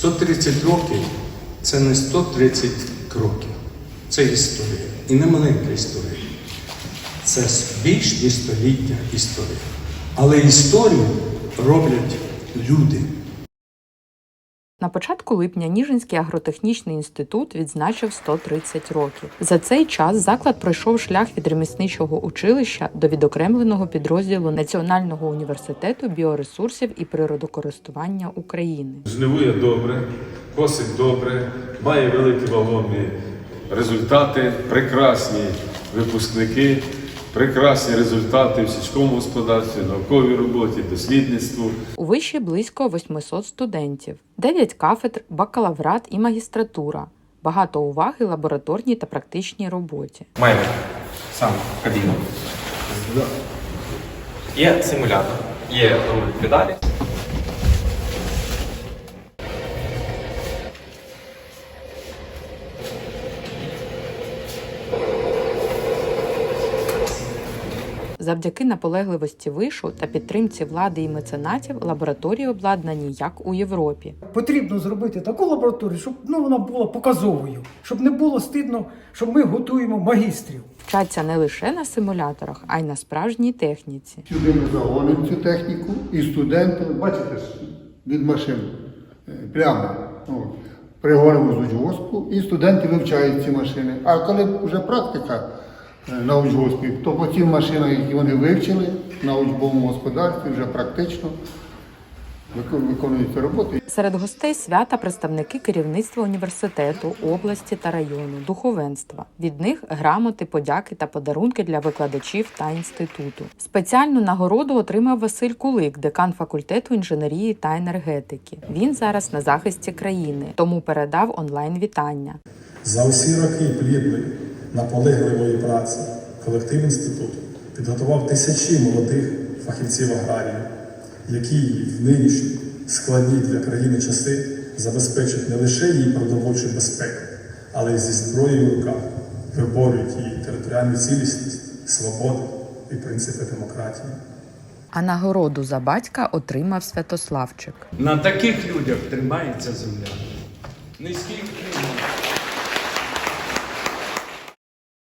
130 років це не 130 кроків. Це історія. І не маленька історія. Це більш ніж століття історії. Але історію роблять люди. На початку липня Ніжинський агротехнічний інститут відзначив 130 років. За цей час заклад пройшов шлях від ремісничого училища до відокремленого підрозділу Національного університету біоресурсів і природокористування України. Жнивує добре, косить добре, має великі вагомі результати, прекрасні випускники, прекрасні результати в сільському господарстві, науковій роботі, дослідництву. У виші близько 800 студентів, 9 кафедр, бакалаврат і магістратура. Багато уваги лабораторній та практичній роботі. Маємо сам кабіну. Є симулятор, є руль педалі. Завдяки наполегливості вишу та підтримці влади і меценатів лабораторії обладнані як у Європі. Потрібно зробити таку лабораторію, щоб ну, вона була показовою, щоб не було стидно, що ми готуємо магістрів. Вчаться не лише на симуляторах, а й на справжній техніці. Сюди ми загонимо цю техніку і студенти, бачите ж, від машин е, плями. Пригонимо з учгоспу і студенти вивчають ці машини. А коли вже практика на учгоспі, то по цим машинам, які вони вивчили на учбовому господарстві, вже практично викон- виконуються роботи. Серед гостей свята представники керівництва університету, області та району, духовенства. Від них грамоти, подяки та подарунки для викладачів та інституту. Спеціальну нагороду отримав Василь Кулик, декан факультету інженерії та енергетики. Він зараз на захисті країни, тому передав онлайн вітання. За усі роки плідної, наполегливої праці колектив інституту підготував тисячі молодих фахівців аграріїв, які в нинішні складні для країни часи забезпечать не лише її продовольчу безпеку, але й зі зброєю в руках виборюють її територіальну цілісність, свободу і принципи демократії. А нагороду за батька отримав Святославчик. На таких людях тримається земля. Низький